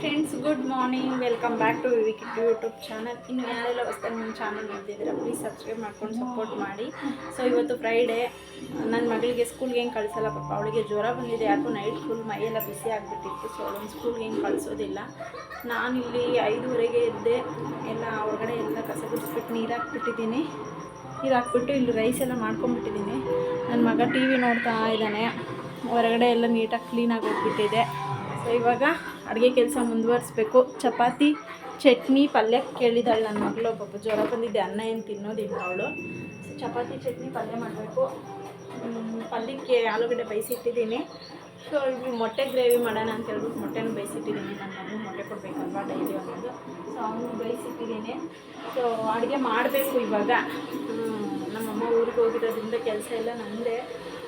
Friends good morning welcome back to Vivik YouTube channel ಇನ್ನು ಯಾರೆಲ್ಲ ಹೊಸ್ದಾಗಿ ನನ್ನ ಚಾನಲ್ ನೋಡ್ತಿದ್ದೀರಾ ಪ್ಲೀಸ್ ಸಬ್ಸ್ಕ್ರೈಬ್ ಮಾಡ್ಕೊಂಡು ಸಪೋರ್ಟ್ ಮಾಡಿ. ಸೊ ಇವತ್ತು ಫ್ರೈಡೇ ನನ್ನ ಮಗಳಿಗೆ ಸ್ಕೂಲ್ಗೆ ಹೆಂಗೆ ಕಳಿಸಲ್ಲ ಪಾಪ, ಅವಳಿಗೆ ಜ್ವರ ಬಂದಿದೆ. ಯಾಕೋ ನೈಟ್ ಫುಲ್ ಮೈಯೆಲ್ಲ ಬಿಸಿ ಆಗಿಬಿಟ್ಟಿತ್ತು. ಸೊ ಅವಳನ್ನು ಸ್ಕೂಲ್ಗೆ ಹೆಂಗೆ ಕಳಿಸೋದಿಲ್ಲ. ನಾನಿಲ್ಲಿ ಐದೂವರೆಗೆ ಇದ್ದೆ ಎಲ್ಲ ಹೊರಗಡೆ ಎಲ್ಲ ಕಸ ಗುಡಿಸ್ಬಿಟ್ಟು ನೀರು ಹಾಕ್ಬಿಟ್ಟಿದ್ದೀನಿ. ನೀರು ಹಾಕ್ಬಿಟ್ಟು ಇಲ್ಲಿ ರೈಸ್ ಎಲ್ಲ ಮಾಡ್ಕೊಂಬಿಟ್ಟಿದ್ದೀನಿ ನನ್ನ ಮಗ ಟಿ ವಿ ನೋಡ್ತಾ ಇದ್ದಾನೆ. ಹೊರಗಡೆ ಎಲ್ಲ ನೀಟಾಗಿ ಕ್ಲೀನಾಗಿ ಹೋಗ್ಬಿಟ್ಟಿದೆ. ಸೊ ಇವಾಗ ಅಡುಗೆ ಕೆಲಸ ಮುಂದುವರಿಸ್ಬೇಕು. ಚಪಾತಿ, ಚಟ್ನಿ, ಪಲ್ಯ ಕೇಳಿದಾಳೆ ನನ್ನ ಮಗಳು. ಪಾಪ ಜ್ವರ ಬಂದಿದ್ದೆ ಅನ್ನ ಏನು ತಿನ್ನೋದಿಲ್ಲ ಅವಳು. ಚಪಾತಿ, ಚಟ್ನಿ, ಪಲ್ಯ ಮಾಡಬೇಕು. ಪಲ್ಯಕ್ಕೆ ಆಲೂಗಡ್ಡೆ ಬೇಯಿಸಿಟ್ಟಿದ್ದೀನಿ. ಸೊ ಇವು ಮೊಟ್ಟೆ ಗ್ರೇವಿ ಮಾಡೋಣ ಅಂತ ಹೇಳ್ಬಿಟ್ಟು ಮೊಟ್ಟೆನೂ ಬೇಯಿಸಿಟ್ಟಿದ್ದೀನಿ. ನನ್ನ ಮಗನಿಗೆ ಮೊಟ್ಟೆ ಕೊಡಬೇಕಲ್ವಾ ಡೈಲಿ ಅನ್ನೋದು ಸೊ ಅವನು ಬೇಯಿಸಿಟ್ಟಿದ್ದೀನಿ. ಸೊ ಅಡುಗೆ ಮಾಡಬೇಕು ಇವಾಗ. ನಮ್ಮಮ್ಮ ಊರಿಗೆ ಹೋಗಿರೋದ್ರಿಂದ ಕೆಲಸ ಎಲ್ಲ ನಂದೇ.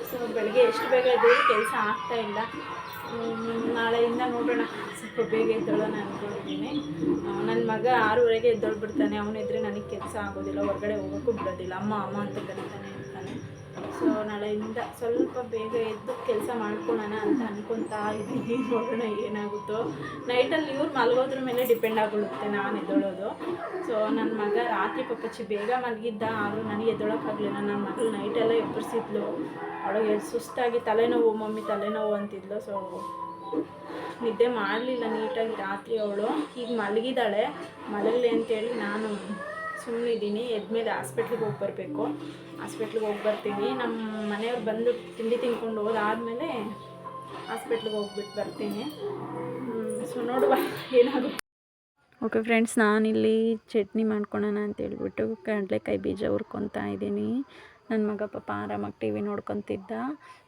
ಸೊ ಬೆಳಗ್ಗೆ ಎಷ್ಟು ಬೇಗ ಇದ್ದೀವಿ ಕೆಲಸ ಆಗ್ತಾ ಇಲ್ಲ. ನಾಳೆಯಿಂದ ನೋಡೋಣ. ಸ್ವಲ್ಪ ಬೇಗ ಎದ್ದೋಳೋಣ ಅಂದ್ಕೊಂಡಿದ್ದೀನಿ ನನ್ನ ಮಗ ಆರೂವರೆಗೆ ಎದ್ದೊಳ್ಬಿಡ್ತಾನೆ ಅವನಿದ್ರೆ ನನಗೆ ಕೆಲಸ ಆಗೋದಿಲ್ಲ. ಹೊರಗಡೆ ಹೋಗೋಕ್ಕೂ ಬಿಡೋದಿಲ್ಲ. ಅಮ್ಮ ಅಮ್ಮ ಅಂತ ಕರೀತಾನೆ ಇರ್ತಾನೆ ಸೊ ನಾಳೆಯಿಂದ ಸ್ವಲ್ಪ ಬೇಗ ಎದ್ದು ಕೆಲಸ ಮಾಡ್ಕೊಳ್ಳೋಣ ಅಂತ ಅನ್ಕೊತಾ ಇದ್ದೀನಿ. ನೋಡೋಣ ಏನಾಗುತ್ತೋ. ನೈಟಲ್ಲಿ ಇವ್ರು ಮಲಗೋದ್ರ ಮೇಲೆ ಡಿಪೆಂಡ್ ಆಗಿಬಿಡುತ್ತೆ ನಾನು ಎದ್ದೊಳೋದು. ಸೊ ನನ್ನ ಮಗ ರಾತ್ರಿ ಪಪ್ಪಚ್ಚಿ ಬೇಗ ಮಲಗಿದ್ದ, ಆದರೂ ನನಗೆ ಎದ್ದೊಳಕ್ಕಾಗಲಿಲ್ಲ ನನ್ನ ಮಗಳು ನೈಟೆಲ್ಲ ಎಬ್ಬರಿಸಿದ್ಲು. ಅವಳಿಗೆ ಸುಸ್ತಾಗಿ ತಲೆನೋವು, ಮಮ್ಮಿ ತಲೆನೋವು ಅಂತಿದ್ಲು. ಸೊ ನಿದ್ದೆ ಮಾಡಲಿಲ್ಲ ನೀಟಾಗಿ ರಾತ್ರಿ ಅವಳು. ಈಗ ಮಲಗಿದ್ದಾಳೆ. ಮಲಗಲಿ ಅಂತೇಳಿ ನಾನು ಸುಮ್ಮನಿದ್ದೀನಿ ಎದ್ಮೇಲೆ ಹಾಸ್ಪಿಟ್ಲಿಗೆ ಹೋಗಿ ಬರಬೇಕು. ಹಾಸ್ಪಿಟ್ಲಿಗೆ ಹೋಗಿ ಬರ್ತೀನಿ ನಮ್ಮ ಮನೆಯವ್ರು ಬಂದು ತಿಂಡಿ ತಿನ್ಕೊಂಡು ಹೋದಾದ್ಮೇಲೆ ಹಾಸ್ಪಿಟ್ಲಿಗೆ ಹೋಗ್ಬಿಟ್ಟು ಬರ್ತೀನಿ. ಸೊ ನೋಡುವ ಏನಾಗುತ್ತೆ. ಓಕೆ ಫ್ರೆಂಡ್ಸ್ ನಾನಿಲ್ಲಿ ಚಟ್ನಿ ಮಾಡ್ಕೊಳೋಣ ಅಂತ ಹೇಳ್ಬಿಟ್ಟು ಕಡಲೆಕಾಯಿ ಬೀಜ ಹುರ್ಕೊತಾ ಇದ್ದೀನಿ. ನನ್ನ ಮಗ ಪಾಪ ಆರಾಮಾಗಿ ಟಿ ವಿ ನೋಡ್ಕೊತಿದ್ದ.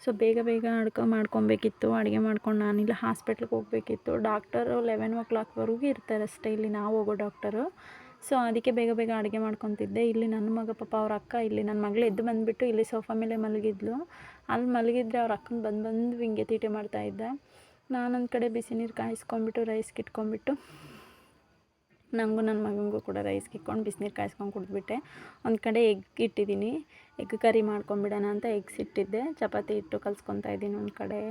ಸೊ ಬೇಗ ಬೇಗ ಅಡ್ಕೊ ಮಾಡ್ಕೊಬೇಕಿತ್ತು. ಅಡುಗೆ ಮಾಡ್ಕೊಂಡು ನಾನಿಲ್ಲಿ ಹಾಸ್ಪಿಟ್ಲಿಗೆ ಹೋಗಬೇಕಿತ್ತು. ಡಾಕ್ಟರು ಲೆವೆನ್ ಓ ಕ್ಲಾಕ್ವರೆಗೂ ಇರ್ತಾರೆ ಅಷ್ಟೇ ಇಲ್ಲಿ ನಾವು ಹೋಗೋ ಡಾಕ್ಟರು ಸೊ ಅದಕ್ಕೆ ಬೇಗ ಬೇಗ ಅಡುಗೆ ಮಾಡ್ಕೊತಿದ್ದೆ. ಇಲ್ಲಿ ನನ್ನ ಮಗ ಪಾಪ ಅವ್ರ ಅಕ್ಕ ಇಲ್ಲಿ ನನ್ನ ಮಗಳು ಎದ್ದು ಬಂದುಬಿಟ್ಟು ಇಲ್ಲಿ ಸೋಫಾ ಮೇಲೆ ಮಲಗಿದ್ಲು. ಅಲ್ಲಿ ಮಲಗಿದ್ರೆ ಅವ್ರ ಅಕ್ಕನ ಬಂದು ಬಂದು ಹಿಂಗೆ ತೀಟೆ ಮಾಡ್ತಾಯಿದ್ದೆ ನಾನೊಂದು ಕಡೆ ಬಿಸಿ ನೀರು ಕಾಯಿಸ್ಕೊಂಡ್ಬಿಟ್ಟು ರೈಸ್ಗೆ ಇಟ್ಕೊಂಡ್ಬಿಟ್ಟು ನನಗೂ ನನ್ನ ಮಗನಿಗೂ ಕೂಡ ರೈಸ್ಗೆ ಇಟ್ಕೊಂಡು ಬಿಸಿನೀರು ಕಾಯಿಸ್ಕೊಂಡು ಕುಡಿದ್ಬಿಟ್ಟೆ. ಒಂದು ಕಡೆ ಎಗ್ ಇಟ್ಟಿದ್ದೀನಿ. ಎಗ್ ಕರಿ ಮಾಡ್ಕೊಂಬಿಡೋಣ ಅಂತ ಎಗ್ಸ್ ಇಟ್ಟಿದ್ದೆ. ಚಪಾತಿ ಹಿಟ್ಟು ಕಲ್ಸ್ಕೊತಾ ಇದ್ದೀನಿ ಒಂದು ಕಡೆ.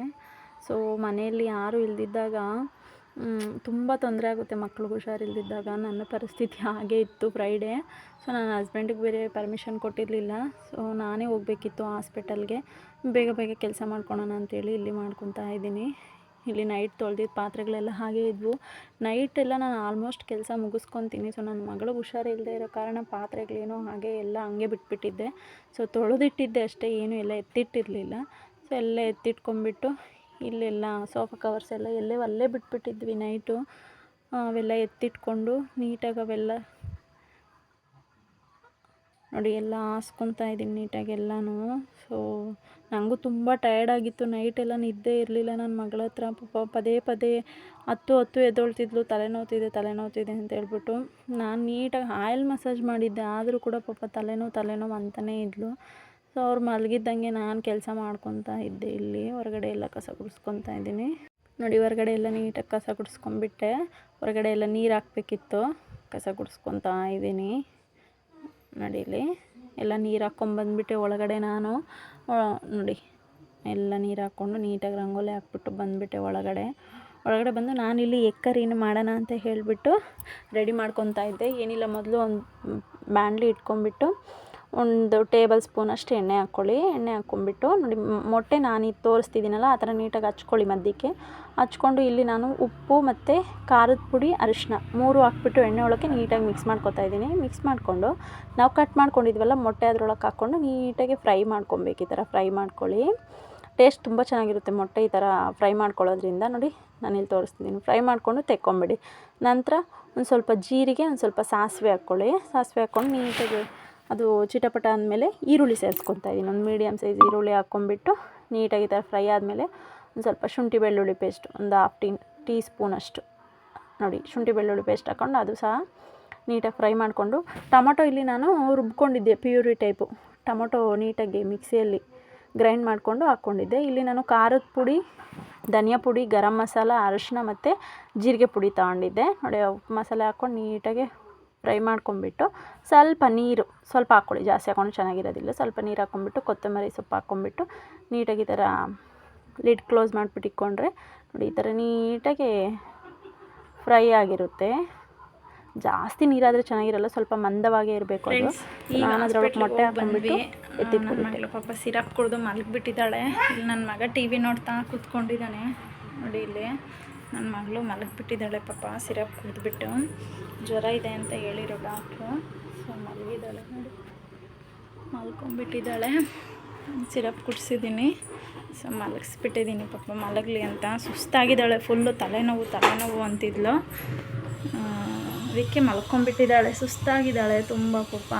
ಸೊ ಮನೆಯಲ್ಲಿ ಯಾರೂ ಇಲ್ದಿದ್ದಾಗ ತುಂಬ ತೊಂದರೆ ಆಗುತ್ತೆ ಮಕ್ಳಿಗೆ ಹುಷಾರಿಲ್ದಿದ್ದಾಗ. ನನ್ನ ಪರಿಸ್ಥಿತಿ ಹಾಗೆ ಇತ್ತು ಫ್ರೈಡೇ ಸೊ ನನ್ನ ಹಸ್ಬೆಂಡಿಗೆ ಬೇರೆ ಪರ್ಮಿಷನ್ ಕೊಟ್ಟಿರಲಿಲ್ಲ. ಸೊ ನಾನೇ ಹೋಗಬೇಕಿತ್ತು ಹಾಸ್ಪಿಟಲ್ಗೆ ಬೇಗ ಬೇಗ ಕೆಲಸ ಮಾಡ್ಕೊಳೋಣ ಅಂತೇಳಿ ಇಲ್ಲಿ ಮಾಡ್ಕೊತಾ ಇದ್ದೀನಿ. ಇಲ್ಲಿ ನೈಟ್ ತೊಳೆದಿದ್ದ ಪಾತ್ರೆಗಳೆಲ್ಲ ಹಾಗೆ ಇದ್ವು. ನೈಟೆಲ್ಲ ನಾನು ಆಲ್ಮೋಸ್ಟ್ ಕೆಲಸ ಮುಗಿಸ್ಕೊತೀನಿ. ಸೊ ನನ್ನ ಮಗಳು ಹುಷಾರಿಲ್ಲದೆ ಇರೋ ಕಾರಣ ಪಾತ್ರೆಗಳೇನೋ ಹಾಗೆ ಎಲ್ಲ ಹಂಗೆ ಬಿಟ್ಬಿಟ್ಟಿದ್ದೆ. ಸೊ ತೊಳೆದಿಟ್ಟಿದ್ದೆ ಅಷ್ಟೇ, ಏನೂ ಎಲ್ಲ ಎತ್ತಿಟ್ಟಿರಲಿಲ್ಲ. ಸೊ ಎಲ್ಲ ಎತ್ತಿಟ್ಕೊಂಡ್ಬಿಟ್ಟು ಇಲ್ಲೆಲ್ಲ ಸೋಫಾ ಕವರ್ಸ್ ಎಲ್ಲ ಎಲ್ಲೇ ಅಲ್ಲೇ ಬಿಟ್ಬಿಟ್ಟಿದ್ವಿ ನೈಟು ಅವೆಲ್ಲ ಎತ್ತಿಟ್ಕೊಂಡು ನೀಟಾಗಿ ಅವೆಲ್ಲ ನೋಡಿ ಎಲ್ಲ ಹಾಸ್ಕೊತಾ ಇದ್ದೀನಿ ನೀಟಾಗಿ ಎಲ್ಲನೂ. ಸೊ ನನಗೂ ತುಂಬ ಟಯರ್ಡ್ ಆಗಿತ್ತು. ನೈಟೆಲ್ಲ ನಿದ್ದೆ ಇರಲಿಲ್ಲ ನನ್ನ ಮಗಳ ಹತ್ರ. ಪಾಪ ಪದೇ ಪದೇ ಹತ್ತು ಹತ್ತು ಎದ್ದೊಳ್ತಿದ್ಲು. ತಲೆನೋವ್ತಿದೆ ತಲೆನೋವ್ತಿದೆ ಅಂತ ಹೇಳ್ಬಿಟ್ಟು ನಾನು ನೀಟಾಗಿ ಆಯಿಲ್ ಮಸಾಜ್ ಮಾಡಿದ್ದೆ. ಆದರೂ ಕೂಡ ಪಾಪ ತಲೆನೋವು ತಲೆನೋವು ಅಂತಲೇ ಇದ್ಲು. ಸೊ ಅವ್ರು ಮಲಗಿದ್ದಂಗೆ ನಾನು ಕೆಲಸ ಮಾಡ್ಕೊತಾ ಇದ್ದೆ ಇಲ್ಲಿ. ಹೊರಗಡೆ ಎಲ್ಲ ಕಸ ಗುಡಿಸ್ಕೊತಾ ಇದ್ದೀನಿ. ನೋಡಿ, ಹೊರಗಡೆ ಎಲ್ಲ ನೀಟಾಗಿ ಕಸ ಗುಡಿಸ್ಕೊಂಬಿಟ್ಟೆ ಹೊರಗಡೆ ಎಲ್ಲ ನೀರು ಹಾಕ್ಬೇಕಿತ್ತು. ಕಸ ಗುಡಿಸ್ಕೊತಾ ಇದ್ದೀನಿ. ನೋಡಿ ಇಲ್ಲಿ. ಎಲ್ಲ ನೀರು ಹಾಕ್ಕೊಂಬಂದ್ಬಿಟ್ಟೆ ಒಳಗಡೆ ನಾನು. ನೋಡಿ. ಎಲ್ಲ ನೀರು ಹಾಕ್ಕೊಂಡು ನೀಟಾಗಿ ರಂಗೋಲಿ ಹಾಕ್ಬಿಟ್ಟು ಬಂದುಬಿಟ್ಟೆ ಒಳಗಡೆ. ಒಳಗಡೆ ಬಂದು ನಾನಿಲ್ಲಿ ಎಕ್ಕರಿನ ಮಾಡೋಣ ಅಂತ ಹೇಳಿಬಿಟ್ಟು ರೆಡಿ ಮಾಡ್ಕೊತಾ ಇದ್ದೆ. ಏನಿಲ್ಲ, ಮೊದಲು ಒಂದು ಬ್ಯಾಂಡ್ಲಿ ಇಟ್ಕೊಂಬಿಟ್ಟು ಒಂದು ಟೇಬಲ್ ಸ್ಪೂನ್ ಅಷ್ಟು ಎಣ್ಣೆ ಹಾಕ್ಕೊಳ್ಳಿ. ಎಣ್ಣೆ ಹಾಕ್ಕೊಂಬಿಟ್ಟು ನೋಡಿ ಮೊಟ್ಟೆ ನಾನು ಇದು ತೋರಿಸ್ತಿದ್ದೀನಲ್ಲ, ಆ ಥರ ನೀಟಾಗಿ ಹಚ್ಕೊಳ್ಳಿ ಮಧ್ಯಕ್ಕೆ. ಹಚ್ಕೊಂಡು ಇಲ್ಲಿ ನಾನು ಉಪ್ಪು ಮತ್ತು ಖಾರದ ಪುಡಿ ಅರಿಶಿನ ಮೂರು ಹಾಕ್ಬಿಟ್ಟು ಎಣ್ಣೆ ಒಳಗೆ ನೀಟಾಗಿ ಮಿಕ್ಸ್ ಮಾಡ್ಕೊತಾ ಇದ್ದೀನಿ. ಮಿಕ್ಸ್ ಮಾಡಿಕೊಂಡು, ನಾವು ಕಟ್ ಮಾಡ್ಕೊಂಡಿದ್ವಲ್ಲ, ಮೊಟ್ಟೆ ಅದ್ರೊಳಗೆ ಹಾಕ್ಕೊಂಡು ನೀಟಾಗಿ ಫ್ರೈ ಮಾಡ್ಕೊಬೇಕು ಈ ಥರ, ಫ್ರೈ ಮಾಡ್ಕೊಳ್ಳಿ. ಟೇಸ್ಟ್ ತುಂಬ ಚೆನ್ನಾಗಿರುತ್ತೆ ಮೊಟ್ಟೆ ಈ ಥರ ಫ್ರೈ ಮಾಡ್ಕೊಳ್ಳೋದ್ರಿಂದ. ನೋಡಿ ನಾನು ಇಲ್ಲಿ ತೋರಿಸ್ತಿದ್ದೀನಿ. ಫ್ರೈ ಮಾಡಿಕೊಂಡು ತೆಕ್ಕೊಂಬಿಡಿ. ನಂತರ ಒಂದು ಸ್ವಲ್ಪ ಜೀರಿಗೆ, ಒಂದು ಸ್ವಲ್ಪ ಸಾಸಿವೆ ಹಾಕ್ಕೊಳ್ಳಿ. ಸಾಸಿವೆ ಹಾಕ್ಕೊಂಡು ನೀಟಾಗಿ ಅದು ಚಿಟಪಟ ಅಂದಮೇಲೆ ಈರುಳ್ಳಿ ಸೇರಿಸ್ಕೊತಾ ಇದ್ದೀನಿ ಒಂದು ಮೀಡಿಯಮ್ ಸೈಜ್ ಈರುಳ್ಳಿ ಹಾಕ್ಕೊಂಬಿಟ್ಟು ನೀಟಾಗಿ ಥರ ಫ್ರೈ ಆದಮೇಲೆ ಒಂದು ಸ್ವಲ್ಪ ಶುಂಠಿ ಬೆಳ್ಳುಳ್ಳಿ ಪೇಸ್ಟ್ ಒಂದು ಹಾಫ್ ಟೀ ಟೀ ಸ್ಪೂನಷ್ಟು ನೋಡಿ, ಶುಂಠಿ ಬೆಳ್ಳುಳ್ಳಿ ಪೇಸ್ಟ್ ಹಾಕ್ಕೊಂಡು ಅದು ಸಹ ನೀಟಾಗಿ ಫ್ರೈ ಮಾಡಿಕೊಂಡು ಟೊಮೊಟೊ ಇಲ್ಲಿ ನಾನು ರುಬ್ಕೊಂಡಿದ್ದೆ ಪ್ಯೂರಿ ಟೈಪು ಟೊಮೊಟೊ ನೀಟಾಗಿ ಮಿಕ್ಸಿಯಲ್ಲಿ ಗ್ರೈಂಡ್ ಮಾಡಿಕೊಂಡು ಹಾಕ್ಕೊಂಡಿದ್ದೆ. ಇಲ್ಲಿ ನಾನು ಖಾರದ ಪುಡಿ, ಧನಿಯಾ ಪುಡಿ, ಗರಂ ಮಸಾಲ, ಅರಶಿನ ಮತ್ತು ಜೀರಿಗೆ ಪುಡಿ ತಗೊಂಡಿದ್ದೆ. ನೋಡಿ, ಮಸಾಲೆ ಹಾಕ್ಕೊಂಡು ನೀಟಾಗಿ ಫ್ರೈ ಮಾಡ್ಕೊಂಬಿಟ್ಟು ಸ್ವಲ್ಪ ನೀರು ಸ್ವಲ್ಪ ಹಾಕ್ಕೊಳ್ಳಿ ಜಾಸ್ತಿ ಹಾಕೊಂಡು ಚೆನ್ನಾಗಿರೋದಿಲ್ಲ. ಸ್ವಲ್ಪ ನೀರು ಹಾಕ್ಕೊಂಬಿಟ್ಟು ಕೊತ್ತಂಬರಿ ಸೊಪ್ಪು ಹಾಕ್ಕೊಂಬಿಟ್ಟು ನೀಟಾಗಿ ಈ ಥರ ಲಿಡ್ ಕ್ಲೋಸ್ ಮಾಡಿಬಿಟ್ಟು ಇಕ್ಕೊಂಡ್ರೆ ನೋಡಿ ಈ ಥರ ನೀಟಾಗಿ ಫ್ರೈ ಆಗಿರುತ್ತೆ. ಜಾಸ್ತಿ ನೀರಾದರೆ ಚೆನ್ನಾಗಿರಲ್ಲ ಸ್ವಲ್ಪ ಮಂದವಾಗೇ ಇರಬೇಕು ನಾನು ಅದ್ರೊಳಗೆ ಮೊಟ್ಟೆ ಹಾಕೊಂಡ್ಬಿಟ್ಟು ಎತ್ತಿ ಎತ್ತಿಟ್ಬಿಟ್ಟೆ ಮಗಳು ಪಾಪ ಸಿರಪ್ ಕುಡಿದು ಮಲಗಿಬಿಟ್ಟಿದ್ದಾಳೆ. ಇಲ್ಲಿ ನನ್ನ ಮಗ ಟಿ ವಿ ನೋಡ್ತಾ ಕೂತ್ಕೊಂಡಿದ್ದಾನೆ. ನೋಡಿ ಇಲ್ಲಿ. ನನ್ನ ಮಗಳು ಮಲಗಿಬಿಟ್ಟಿದ್ದಾಳೆ ಪಾಪ, ಸಿರಪ್ ಕುಡಿದ್ಬಿಟ್ಟು. ಜ್ವರ ಇದೆ ಅಂತ ಹೇಳಿರೋ ಡಾಕ್ಟ್ರು. ಸೊ, ಮಲಗಿದ್ದಾಳೆ ನೋಡಿ. ಮಲ್ಕೊಂಡ್ಬಿಟ್ಟಿದ್ದಾಳೆ. ಸಿರಪ್ ಕುಡಿಸಿದ್ದೀನಿ. ಸೊ, ಮಲಗಿಸ್ಬಿಟ್ಟಿದ್ದೀನಿ ಪಾಪ, ಮಲಗಲಿ ಅಂತ. ಸುಸ್ತಾಗಿದ್ದಾಳೆ ಫುಲ್ಲು ತಲೆನೋವು ತಲೆನೋವು ಅಂತಿದ್ಲು. ಅದಕ್ಕೆ ಮಲ್ಕೊಂಡ್ಬಿಟ್ಟಿದ್ದಾಳೆ. ಸುಸ್ತಾಗಿದ್ದಾಳೆ ತುಂಬ ಪಾಪ.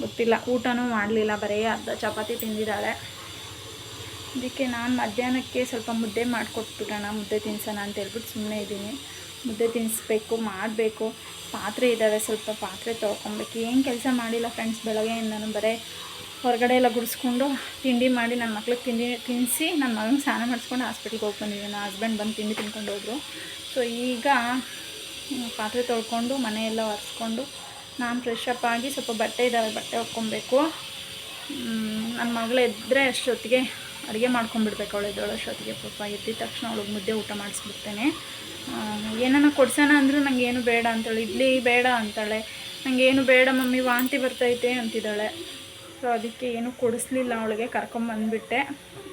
ಗೊತ್ತಿಲ್ಲ, ಊಟನೂ ಮಾಡಲಿಲ್ಲ, ಬರೀ ಅರ್ಧ ಚಪಾತಿ ತಿಂದಿದ್ದಾಳೆ. ಅದಕ್ಕೆ ನಾನು ಮಧ್ಯಾಹ್ನಕ್ಕೆ ಸ್ವಲ್ಪ ಮುದ್ದೆ ಮಾಡಿಕೊಟ್ಬಿಡೋಣ, ಮುದ್ದೆ ತಿನ್ಸೋಣ ಅಂತ ಹೇಳ್ಬಿಟ್ಟು ಸುಮ್ಮನೆ ಇದ್ದೀನಿ. ಮುದ್ದೆ ತಿನ್ನಿಸ್ಬೇಕು ಮಾಡಬೇಕು. ಪಾತ್ರೆ ಇದ್ದಾವೆ, ಸ್ವಲ್ಪ ಪಾತ್ರೆ ತೊಳ್ಕೊಬೇಕು. ಏನು ಕೆಲಸ ಮಾಡಿಲ್ಲ ಫ್ರೆಂಡ್ಸ್ ಬೆಳಗ್ಗೆಯಿಂದನೂ ಬರೀ ಹೊರಗಡೆ ಎಲ್ಲ ಗುಡಿಸ್ಕೊಂಡು ತಿಂಡಿ ಮಾಡಿ ನನ್ನ ಮಕ್ಳಿಗೆ ತಿಂಡಿ ತಿನ್ನಿಸಿ ನನ್ನ ಮಗನ ಸ್ನಾನ ಮಾಡಿಸ್ಕೊಂಡು ಹಾಸ್ಪಿಟ್ಲಿಗೆ ಹೋಗಿ ಬಂದಿದ್ದೀನಿ. ನನ್ನ ಹಸ್ಬೆಂಡ್ ಬಂದು ತಿಂಡಿ ತಿನ್ಕೊಂಡು ಹೋದರು. ಸೊ ಈಗ ಪಾತ್ರೆ ತೊಳ್ಕೊಂಡು ಮನೆಯೆಲ್ಲ ಒರೆಸ್ಕೊಂಡು ನಾನು ಫ್ರೆಶ್ ಅಪ್ ಆಗಿ ಸ್ವಲ್ಪ ಬಟ್ಟೆ ಇದ್ದಾವೆ, ಬಟ್ಟೆ ಹೊಕ್ಕೊಬೇಕು ನನ್ನ ಮಗಳು ಎದ್ದರೆ ಅಷ್ಟೊತ್ತಿಗೆ ಅಡುಗೆ ಮಾಡ್ಕೊಂಡ್ಬಿಡ್ಬೇಕು ಅವಳು ಎದ್ದೋಳು ಅಷ್ಟೊತ್ತಿಗೆ. ಪಾಪ ಎದ್ದಿದ ತಕ್ಷಣ ಅವಳಿಗೆ ಮುದ್ದೆ ಊಟ ಮಾಡಿಸ್ಬಿಡ್ತೇನೆ. ಏನನ್ನ ಕೊಡ್ಸೋಣ ಅಂದರೂ ನಂಗೆ ಏನು ಬೇಡ ಅಂತಾಳೆ, ಇಡ್ಲಿ ಬೇಡ ಅಂತಾಳೆ. ನಂಗೆ ಏನು ಬೇಡ ಮಮ್ಮಿ, ವಾಂತಿ ಬರ್ತೈತೆ ಅಂತಿದ್ದಾಳೆ. ಸೊ ಅದಕ್ಕೆ ಏನು ಕೊಡಿಸ್ಲಿಲ್ಲ ಅವಳಿಗೆ. ಕರ್ಕೊಂಬಂದ್ಬಿಟ್ಟೆ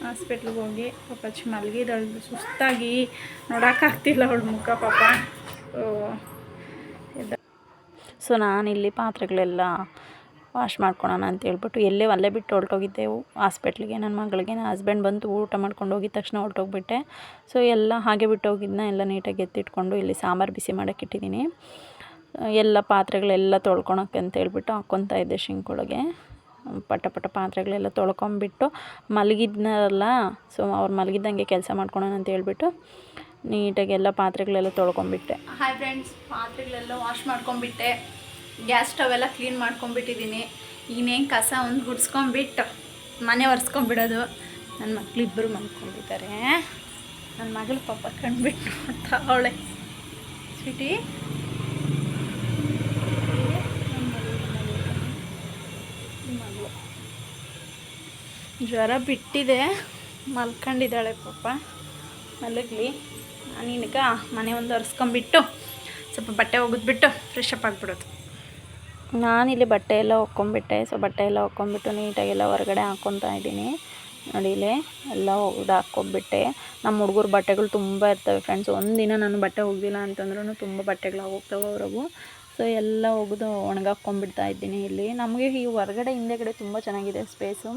ಹಾಸ್ಪಿಟ್ಲಿಗೆ ಹೋಗಿ ಪಾಪ ಚಿ ಮಲಗಿದಳು ಸುಸ್ತಾಗಿ ನೋಡೋಕ್ಕಾಗ್ತಿಲ್ಲ ಅವಳ ಮುಖ ಪಾಪ. ಸೊ ನಾನಿಲ್ಲಿ ಪಾತ್ರೆಗಳೆಲ್ಲ ವಾಶ್ ಮಾಡ್ಕೊಳೋಣ ಅಂತ ಹೇಳ್ಬಿಟ್ಟು ಎಲ್ಲೇ ಅಲ್ಲೇ ಬಿಟ್ಟು ಹೊರಟೋಗಿದ್ದೆವು ಹಾಸ್ಪಿಟ್ಲಿಗೆ ನನ್ನ ಮಗಳಿಗೆ, ನನ್ನ ಹಸ್ಬೆಂಡ್ ಬಂತು ಊಟ ಮಾಡ್ಕೊಂಡು ಹೋಗಿದ ತಕ್ಷಣ ಹೊರಟೋಗ್ಬಿಟ್ಟೆ. ಸೊ ಎಲ್ಲ ಹಾಗೆ ಬಿಟ್ಟು ಹೋಗಿದ್ದನ್ನ ಎಲ್ಲ ನೀಟಾಗಿ ಎತ್ತಿಟ್ಕೊಂಡು ಇಲ್ಲಿ ಸಾಂಬಾರು ಬಿಸಿ ಮಾಡೋಕೆ ಇಟ್ಟಿದ್ದೀನಿ. ಎಲ್ಲ ಪಾತ್ರೆಗಳೆಲ್ಲ ತೊಳ್ಕೊಳಕ್ಕೆ ಅಂತ ಹೇಳ್ಬಿಟ್ಟು ಹಾಕ್ಕೊತಾ ಇದ್ದೆ ಶಿಂಕೊಳಗೆ. ಪಟ ಪಟ ಪಾತ್ರೆಗಳೆಲ್ಲ ತೊಳ್ಕೊಂಬಿಟ್ಟು ಮಲಗಿದ್ನಲ್ಲ ಸೊ ಅವ್ರು ಮಲಗಿದ್ದಂಗೆ ಕೆಲಸ ಮಾಡ್ಕೊಳೋಣ ಅಂತ ಹೇಳ್ಬಿಟ್ಟು ನೀಟಾಗಿ ಎಲ್ಲ ಪಾತ್ರೆಗಳೆಲ್ಲ ತೊಳ್ಕೊಂಬಿಟ್ಟೆ. ಹಾಯ್ ಫ್ರೆಂಡ್ಸ್ ಪಾತ್ರೆಗಳೆಲ್ಲ ವಾಶ್ ಮಾಡ್ಕೊಂಬಿಟ್ಟೆ. ಗ್ಯಾಸ್ ಸ್ಟವ್ ಎಲ್ಲ ಕ್ಲೀನ್ ಮಾಡ್ಕೊಂಬಿಟ್ಟಿದ್ದೀನಿ ಇನ್ನೇನು ಕಸ ಒಂದು ಗುಡ್ಸ್ಕೊಂಬಿಟ್ಟು ಮನೆ ಒರೆಸ್ಕೊಂಬಿಡೋದು ನನ್ನ ಮಕ್ಕಳಿಬ್ಬರು ಮಲ್ಕೊಂಡಿದ್ದಾರೆ. ನನ್ನ ಮಗಳು ಪಾಪ ಕಂಡುಬಿಟ್ಟು ಅಂತ ಅವಳೆ. ಸ್ವೀಟಿ? ಮಗಳು ಜ್ವರ ಬಿಟ್ಟಿದೆ. ಮಲ್ಕೊಂಡಿದ್ದಾಳೆ ಪಾಪ. ಮಲಗಲಿ. ನಾನೀಗ ಮನೆ ಒಂದು ಒರೆಸ್ಕೊಂಬಿಟ್ಟು ಸ್ವಲ್ಪ ಬಟ್ಟೆ ಒಗೆದ್ಬಿಟ್ಟು ಫ್ರೆಶ್ ಅಪ್ ಆಗಿಬಿಡೋದು. ನಾನಿಲ್ಲಿ ಬಟ್ಟೆ ಎಲ್ಲ ಒಕ್ಕೊಂಬಿಟ್ಟೆ. ಸೊ ಬಟ್ಟೆ ಎಲ್ಲ ಒಕ್ಕೊಂಬಿಟ್ಟು ನೀಟಾಗೆಲ್ಲ ಹೊರಗಡೆ ಹಾಕ್ಕೊತಾ ಇದ್ದೀನಿ. ನೋಡಿ ಇಲ್ಲಿ ಎಲ್ಲ ಒಗ್ದು ಹಾಕ್ಕೊಂಬಿಟ್ಟೆ. ನಮ್ಮ ಹುಡುಗರು ಬಟ್ಟೆಗಳು ತುಂಬ ಇರ್ತವೆ ಫ್ರೆಂಡ್ಸ್ ಒಂದಿನ ನಾನು ಬಟ್ಟೆ ಒಗ್ದಿಲ್ಲ ಅಂತಂದ್ರೂ ತುಂಬ ಬಟ್ಟೆಗಳು ಹೋಗ್ತವೆ ಅವ್ರಿಗೂ ಸೊ ಎಲ್ಲ ಒಗೆದು ಒಣಗಾಕ್ಕೊಂಬಿಡ್ತಾ ಇದ್ದೀನಿ ಇಲ್ಲಿ. ನಮಗೆ ಈ ಹೊರಗಡೆ ಹಿಂದೆಗಡೆ ತುಂಬ ಚೆನ್ನಾಗಿದೆ ಸ್ಪೇಸು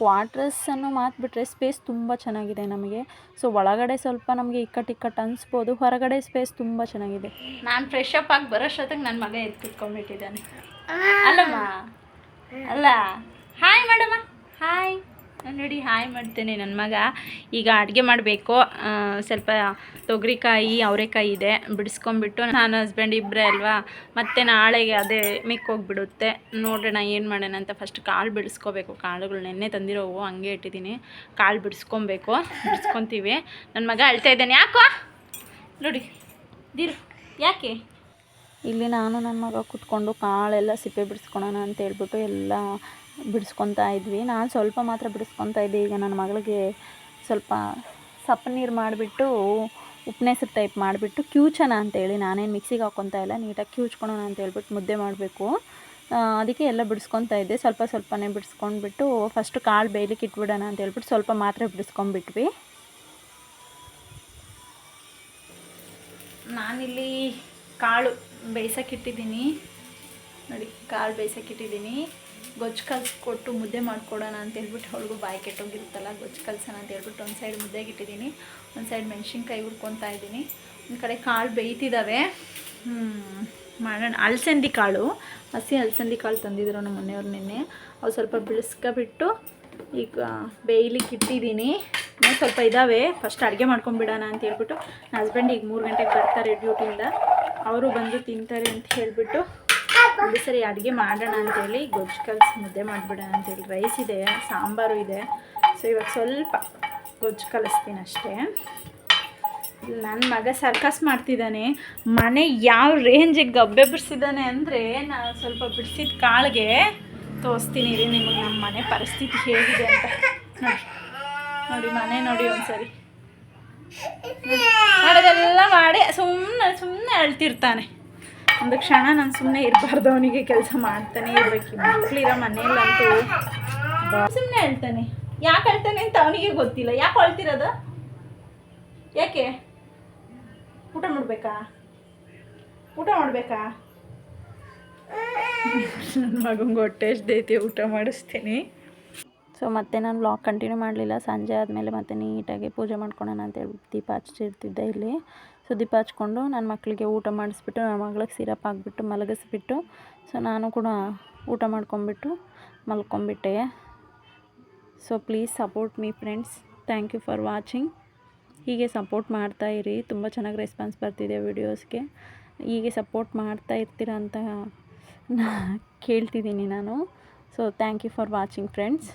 ಕ್ವಾರ್ಟರ್ಸನ್ನು ಮಾತು ಬಿಟ್ಟರೆ ಸ್ಪೇಸ್ ತುಂಬ ಚೆನ್ನಾಗಿದೆ ನಮಗೆ. ಸೊ ಒಳಗಡೆ ಸ್ವಲ್ಪ ನಮಗೆ ಇಕ್ಕಟ್ಟು ಇಕ್ಕಟ್ಟು ಅನಿಸ್ಬೋದು. ಹೊರಗಡೆ ಸ್ಪೇಸ್ ತುಂಬ ಚೆನ್ನಾಗಿದೆ. ನಾನು ಫ್ರೆಶ್ ಅಪ್ ಆಗಿ ಬರೋಷ್ಟೊತ್ತಿಗೆ ನನ್ನ ಮಗ ಎದ್ದು ಅಲ್ಲಮ್ಮ? ಅಲ್ಲ? ಹಾಯ್ ಮಾಡಮ್ಮ ಹಾಯ್ ನೋಡಿ ಹಾಯ್ ಮಾಡ್ತೇನೆ ನನ್ನ ಮಗ. ಈಗ ಅಡುಗೆ ಮಾಡಬೇಕು. ಸ್ವಲ್ಪ ತೊಗರಿಕಾಯಿ ಅವರೆಕಾಯಿ ಇದೆ. ಬಿಡಿಸ್ಕೊಂಬಿಟ್ಟು ನಾನು ಹಸ್ಬೆಂಡ್ ಇಬ್ಬರೇ ಅಲ್ವಾ? ಮತ್ತು ನಾಳೆಗೆ ಅದೇ ಮಿಕ್ಕೋಗ್ಬಿಡುತ್ತೆ ನೋಡೋಣ ಏನು ಮಾಡೋಣ ಅಂತ. ಫಸ್ಟ್ ಕಾಳು ಬಿಡಿಸ್ಕೋಬೇಕು. ಕಾಳುಗಳು ನೆನ್ನೆ ತಂದಿರೋವು. ಹಂಗೆ ಇಟ್ಟಿದ್ದೀನಿ. ಕಾಳು ಬಿಡಿಸ್ಕೊಬೇಕು. ಬಿಡಿಸ್ಕೊತೀವಿ. ನನ್ನ ಮಗ ಅಳ್ತಾ ಇದ್ದಾನೆ. ಯಾಕೋ? ನೋಡಿ. ದಿರು. ಯಾಕೆ? ಇಲ್ಲಿ ನಾನು ನನ್ನ ಮಗ ಕುತ್ಕೊಂಡು ಕಾಳೆಲ್ಲ ಸಿಪ್ಪೆ ಬಿಡಿಸ್ಕೊಳೋಣ ಅಂತ ಹೇಳ್ಬಿಟ್ಟು ಎಲ್ಲ ಬಿಡಿಸ್ಕೊತಾ ಇದ್ವಿ. ನಾನು ಸ್ವಲ್ಪ ಮಾತ್ರ ಬಿಡಿಸ್ಕೊತಾ ಇದ್ದೆ. ಈಗ ನನ್ನ ಮಗಳಿಗೆ ಸ್ವಲ್ಪ ಸಪ್ಪು ನೀರು ಮಾಡಿಬಿಟ್ಟು ಉಪ್ಪನೆಸರು ಟೈಪ್ ಮಾಡಿಬಿಟ್ಟು ಕ್ಯೂಚನ ಅಂತೇಳಿ ನಾನೇನು ಮಿಕ್ಸಿಗೆ ಹಾಕ್ಕೊತಾ ಇಲ್ಲ, ನೀಟಾಗಿ ಕ್ಯೂಚ್ಕೊಳೋಣ ಅಂತ ಹೇಳ್ಬಿಟ್ಟು ಮುದ್ದೆ ಮಾಡಬೇಕು. ಅದಕ್ಕೆ ಎಲ್ಲ ಬಿಡಿಸ್ಕೊತಾ ಇದ್ದೆ. ಸ್ವಲ್ಪ ಸ್ವಲ್ಪನೇ ಬಿಡಿಸ್ಕೊಂಡ್ಬಿಟ್ಟು ಫಸ್ಟ್ ಕಾಳು ಬೇಯಲಿಕ್ಕೆ ಇಟ್ಬಿಡೋಣ ಅಂತ ಹೇಳ್ಬಿಟ್ಟು ಸ್ವಲ್ಪ ಮಾತ್ರ ಬಿಡಿಸ್ಕೊಂಡ್ಬಿಟ್ವಿ. ನಾನಿಲ್ಲಿ ಕಾಳು ಬೇಯಿಸೋಕ್ಕಿಟ್ಟಿದ್ದೀನಿ. ನೋಡಿ ಕಾಳು ಬೇಯಿಸೋಕ್ಕಿಟ್ಟಿದ್ದೀನಿ. ಗೊಜ್ಜು ಕಲಿಸ್ಕೊಟ್ಟು ಮುದ್ದೆ ಮಾಡಿಕೊಡೋಣ ಅಂತ ಹೇಳ್ಬಿಟ್ಟು ಅವಳಿಗೂ ಬಾಯಿ ಕೆಟ್ಟೋಗಿರುತ್ತಲ್ಲ, ಗೊಜ್ಜು ಕಲ್ಸೋಣ ಅಂತ ಹೇಳ್ಬಿಟ್ಟು ಒಂದು ಸೈಡ್ ಮುದ್ದೆಗೆ ಇಟ್ಟಿದ್ದೀನಿ. ಒಂದು ಸೈಡ್ ಮೆಣಸಿನ್ಕಾಯಿ ಹುರ್ಕೊತಾ ಇದ್ದೀನಿ. ಒಂದು ಕಡೆ ಕಾಳು ಬೇಯ್ತಿದ್ದಾವೆ ಮಾಡೋಣ. ಅಲಸಂದಿ ಕಾಳು. ಹಸಿ ಅಲಸಂದಿ ಕಾಳು ತಂದಿದ್ರು ನಮ್ಮ ಮನೆಯವ್ರು ನಿನ್ನೆ. ಅವು ಸ್ವಲ್ಪ ಬಿಡಿಸ್ಕೊಬಿಟ್ಟು ಈಗ ಬೇಯ್ಲಿಕ್ಕೆ ಇಟ್ಟಿದ್ದೀನಿ. ಸ್ವಲ್ಪ ಇದ್ದಾವೆ ಫಸ್ಟ್ ಅಡುಗೆ ಮಾಡ್ಕೊಂಬಿಡೋಣ ಅಂತ ಹೇಳ್ಬಿಟ್ಟು, ನನ್ನ ಹಸ್ಬೆಂಡ್ ಈಗ ಮೂರು ಗಂಟೆಗೆ ಬರ್ತಾರೆ ಡ್ಯೂಟಿಯಿಂದ ಅವರು ಬಂದು ತಿಂತಾರೆ ಅಂತ ಹೇಳಿಬಿಟ್ಟು ಒಂದು ಸರಿ ಅಡುಗೆ ಮಾಡೋಣ ಅಂತೇಳಿ ಗೊಜ್ಜು ಕಲಸಿ ಮುದ್ದೆ ಮಾಡಿಬಿಡೋಣ ಅಂತೇಳಿ ರೈಸ್ ಇದೆ, ಸಾಂಬಾರು ಇದೆ. ಸೊ ಇವಾಗ ಸ್ವಲ್ಪ ಗೊಜ್ಜು ಕಲಿಸ್ತೀನಿ ಅಷ್ಟೇ. ನನ್ನ ಮಗ ಸರ್ಕಸ್ ಮಾಡ್ತಿದ್ದಾನೆ. ಮನೆ ಯಾವ ರೇಂಜಿಗೆ ಗಬ್ಬೆ ಬಿಡಿಸಿದ್ದಾನೆ ಅಂದರೆ ನಾನು ಸ್ವಲ್ಪ ಬಿಡಿಸಿದ ಕಾಳಿಗೆ ತೋರಿಸ್ತೀನಿ ರೀ ನಿಮಗೆ ನಮ್ಮ ಮನೆ ಪರಿಸ್ಥಿತಿ ಹೇಗಿದೆ ಅಂತ. ನೋಡಿ ನೋಡಿ ಮನೆ ನೋಡಿ ಒಂದ್ಸರಿ. ನೋಡಿ ಮಾಡೋದೆಲ್ಲ ಮಾಡಿ ಸುಮ್ಮನೆ ಸುಮ್ಮನೆ ಅಳ್ತಿರ್ತಾನೆ. ಒಂದು ಕ್ಷಣ ನಾನು ಸುಮ್ಮನೆ ಇರಬಾರ್ದು, ಅವನಿಗೆ ಕೆಲಸ ಮಾಡ್ತಾನೆ ಇರಬೇಕು. ಮಕ್ಕಳಿರೋ ಮನೆಯಲ್ಲಂತೂ ಸುಮ್ಮನೆ ಹೇಳ್ತಾನೆ ಯಾಕೆ ಹೇಳ್ತಾನೆ ಅಂತ ಅವನಿಗೆ ಗೊತ್ತಿಲ್ಲ. ಯಾಕೆ ಅಳ್ತಿರೋದು? ಯಾಕೆ? ಊಟ ಮಾಡಬೇಕಾ? ಊಟ ಮಾಡಬೇಕಾ? ನನ್ನ ಮಗಂಗೆ ಹೊಟ್ಟೆ ಎಷ್ಟೈತಿ ಊಟ ಮಾಡಿಸ್ತೀನಿ. ಸೊ ಮತ್ತೆ ನಾನು ಬ್ಲಾಗ್ ಕಂಟಿನ್ಯೂ ಮಾಡಲಿಲ್ಲ. ಸಂಜೆ ಆದಮೇಲೆ ಮತ್ತೆ ನೀಟಾಗಿ ಪೂಜೆ ಮಾಡ್ಕೊಳ್ಳೋಣ ಅಂತ ಹೇಳ್ಬಿಟ್ಟು ದೀಪ ಹಚ್ಚಿರ್ತಿದ್ದೆ ಇಲ್ಲಿ. ಸೊ ದೀಪ ಹಚ್ಕೊಂಡು ನನ್ನ ಮಕ್ಕಳಿಗೆ ಊಟ ಮಾಡಿಸ್ಬಿಟ್ಟು ನನ್ನ ಮಗಳಿಗೆ ಸಿರಪ್ ಹಾಕ್ಬಿಟ್ಟು, ಮಲಗಿಸ್ಬಿಟ್ಟು ಸೊ ನಾನು ಕೂಡ ಊಟ ಮಾಡ್ಕೊಂಬಿಟ್ಟು ಮಲ್ಕೊಂಬಿಟ್ಟೆ so please support me friends thank you for watching ಹೀಗೆ ಸಪೋರ್ಟ್ ಮಾಡ್ತಾ ಇರಿ. ತುಂಬ ಚೆನ್ನಾಗಿ ರೆಸ್ಪಾನ್ಸ್ ಬರ್ತಿದೆ ವಿಡಿಯೋಸ್ಗೆ ಹೀಗೆ ಸಪೋರ್ಟ್ ಮಾಡ್ತಾ ಇರ್ತೀರ ಅಂತ ನಾ ಕೇಳ್ತಿದ್ದೀನಿ ನಾನು. So thank you for watching friends